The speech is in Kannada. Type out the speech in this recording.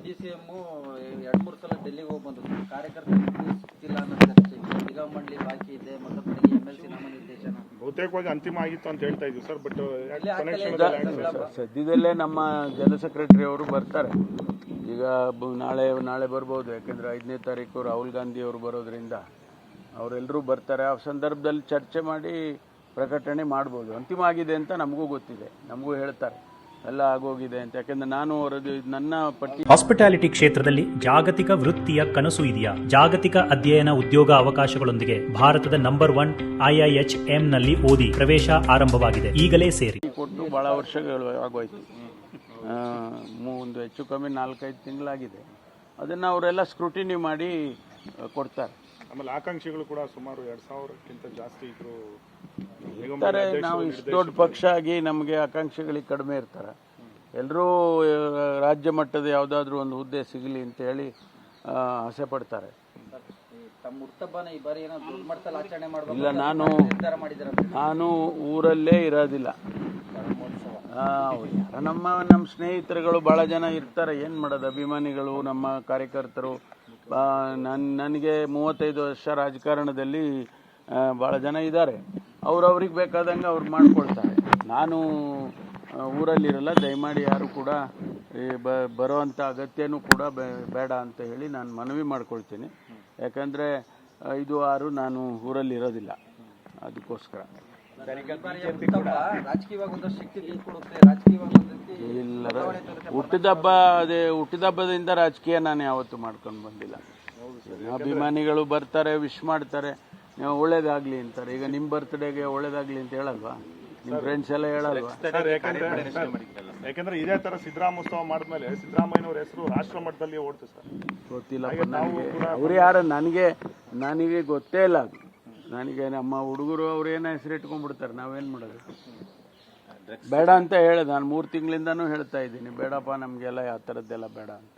ಡಿ ಸಿ ಎರಡ್ ಮೂರು ಸಲ ಡೆಲ್ಲಿಗೆ ಹೋಗಿ ಬಂದ್ರು. ಕಾರ್ಯಕರ್ತರಿಗೆ ಅನ್ನೋ ಚರ್ಚೆ. ನಿಗಮ ಮಂಡಳಿ ಬಾಕಿ ಇದೆ ಮತ್ತೊಬ್ಬರಿಗೆ ಎಂ ಎಲ್ ಸಿ ನಾಮನಿರ್ದೇಶನ. ಬಹುತೇಕವಾಗಿ ಅಂತಿಮ ಆಗಿತ್ತು ಅಂತ ಹೇಳ್ತಾ ಇದ್ವಿ ಸರ್ ಬಟ್ ಸದ್ಯದಲ್ಲೇ ನಮ್ಮ ಜನ ಸೆಕ್ರೆಟರಿ ಅವರು ಬರ್ತಾರೆ. ಈಗ ಬ- ನಾಳೆ ನಾಳೆ ಬರ್ಬೋದು. ಯಾಕಂದ್ರೆ ಐದನೇ ತಾರೀಕು ರಾಹುಲ್ ಗಾಂಧಿ ಅವರು ಬರೋದ್ರಿಂದ ಅವರೆಲ್ಲರೂ ಬರ್ತಾರೆ. ಆ ಸಂದರ್ಭದಲ್ಲಿ ಚರ್ಚೆ ಮಾಡಿ ಪ್ರಕಟಣೆ ಮಾಡ್ಬೋದು. ಅಂತಿಮ ಆಗಿದೆ ಅಂತ ನಮಗೂ ಗೊತ್ತಿದೆ. ನಮಗೂ ಹೇಳ್ತಾರೆ. ಎಲ್ಲ ಆಗೋಗಿದೆ ಅಂತ. ಯಾಕಂದ್ರೆ ನಾನು ಅವರದ್ದು ನನ್ನ ಪಟ್ಟಿ ಹಾಸ್ಪಿಟಾಲಿಟಿ ಕ್ಷೇತ್ರದಲ್ಲಿ ಜಾಗತಿಕ ವೃತ್ತಿಯ ಕನಸು ಇದೆಯಾ? ಜಾಗತಿಕ ಅಧ್ಯಯನ ಉದ್ಯೋಗ ಅವಕಾಶಗಳೊಂದಿಗೆ ಭಾರತದ ನಂಬರ್ ಒನ್ ಐಐಎಚ್ನಲ್ಲಿ ಓದಿ ಪ್ರವೇಶ ಆರಂಭವಾಗಿದೆ. ಈಗಲೇ ಸೇರಿ. ಕೊಟ್ಟು ಬಹಳ ವರ್ಷಗಳು ಆಗೋಯ್ತು. ಒಂದು ಹೆಚ್ಚು ಕಮ್ಮಿ ನಾಲ್ಕೈದು ತಿಂಗಳಾಗಿದೆ. ಅದನ್ನು ಅವರೆಲ್ಲ ಸ್ಕ್ರೂಟಿನಿ ಮಾಡಿ ಕೊಡ್ತಾರೆ. ಆಮೇಲೆ ಆಕಾಂಕ್ಷಿಗಳು ಕೂಡ ಸುಮಾರು ಎರಡು ಸಾವಿರಕ್ಕಿಂತ ಜಾಸ್ತಿ ಇದ್ರು. ಇರ್ತಾರೆ ನಾವು ಇಷ್ಟು ದೊಡ್ಡ ಪಕ್ಷ ಆಗಿ ನಮಗೆ ಆಕಾಂಕ್ಷೆಗಳಿಗೆ ಕಡಿಮೆ ಇರ್ತಾರೆ. ಎಲ್ಲರೂ ರಾಜ್ಯ ಮಟ್ಟದ ಯಾವುದಾದ್ರೂ ಒಂದು ಹುದ್ದೆ ಸಿಗಲಿ ಅಂತ ಹೇಳಿ ಆ, ಆಸೆ ಪಡ್ತಾರೆ. ಇಲ್ಲ ನಾನು ನಿರ್ಧಾರ ಮಾಡಿದಾರೆ ನಾನು ಊರಲ್ಲೇ ಇರೋದಿಲ್ಲ. ಆ, ಯಾರೋ ನಮ್ಮ ನಮ್ಮ ಸ್ನೇಹಿತರುಗಳು ಭಾಳ ಜನ ಇರ್ತಾರೆ. ಏನು ಮಾಡೋದು? ಅಭಿಮಾನಿಗಳು ನಮ್ಮ ಕಾರ್ಯಕರ್ತರು. ನನ್ನ ನನಗೆ ಮೂವತ್ತೈದು ವರ್ಷ ರಾಜಕಾರಣದಲ್ಲಿ ಭಾಳ ಜನ ಇದ್ದಾರೆ. ಅವ್ರವ್ರಿಗೆ ಬೇಕಾದಂಗೆ ಅವ್ರು ಮಾಡ್ಕೊಳ್ತಾರೆ. ನಾನು ಊರಲ್ಲಿರಲ್ಲ ದಯಮಾಡಿ ಯಾರು ಕೂಡ ಬ ಬರೋವಂಥ ಅಗತ್ಯನೂ ಕೂಡ ಬೇಡ ಅಂತ ಹೇಳಿ ನಾನು ಮನವಿ ಮಾಡ್ಕೊಳ್ತೀನಿ. ಯಾಕಂದರೆ ಐದು ಆರು ನಾನು ಊರಲ್ಲಿ ಇರೋದಿಲ್ಲ. ಅದಕ್ಕೋಸ್ಕರ. ಇಲ್ಲ ಹುಟ್ಟಿದ ಹಬ್ಬ, ಅದೇ ಹುಟ್ಟಿದ ಹಬ್ಬದಿಂದ ರಾಜಕೀಯ ನಾನು ಯಾವತ್ತೂ ಮಾಡ್ಕೊಂಡು ಬಂದಿಲ್ಲ. ಅಭಿಮಾನಿಗಳು ಬರ್ತಾರೆ, ವಿಶ್ ಮಾಡ್ತಾರೆ. ಒಳ್ಳೇದಾಗ್ಲಿ ಅಂತಾರೆ. ಈಗ ನಿಮ್ಮ ಬರ್ತ್ಡೇಗೆ ಒಳ್ಳೇದಾಗ್ಲಿ ಅಂತ ಹೇಳಲ್ವಾ? ನಿಮ್ಮ ಫ್ರೆಂಡ್ಸ್ ಎಲ್ಲ ಹೇಳಲ್ವಾ? ಸರ್ ಯಾಕಂದ್ರೆ ಇದೇ ತರ ಸಿದ್ದರಾಮೋತ್ಸವ ಮಾಡಿದ್ಮೇಲೆ ಸಿದ್ದರಾಮಯ್ಯನವ್ರ ಹೆಸರು ರಾಷ್ಟ್ರ ಮಟ್ಟದಲ್ಲಿ ಓಡ್ತು ಸರ್ ಗೊತ್ತಿಲ್ಲ ನನಗೆ ಅವ್ರು ಯಾರು? ನನಗೆ ನನಗೆ ಗೊತ್ತೇ ಇಲ್ಲ ಅದು. ನನಗೆ ನಮ್ಮ ಹುಡುಗರು ಅವ್ರು ಏನೋ ಹೆಸರು ಇಟ್ಕೊಂಡ್ಬಿಡ್ತಾರೆ ನಾವೇನು ಮಾಡೋದು? ಬೇಡ ಅಂತ ಹೇಳಿ ನಾನು ಮೂರು ತಿಂಗಳಿಂದನೂ ಹೇಳ್ತಾ ಇದ್ದೀನಿ. ಬೇಡಪ್ಪ ನಮಗೆಲ್ಲ ಯಾವ ಥರದ್ದೆಲ್ಲ ಬೇಡ ಅಂತ.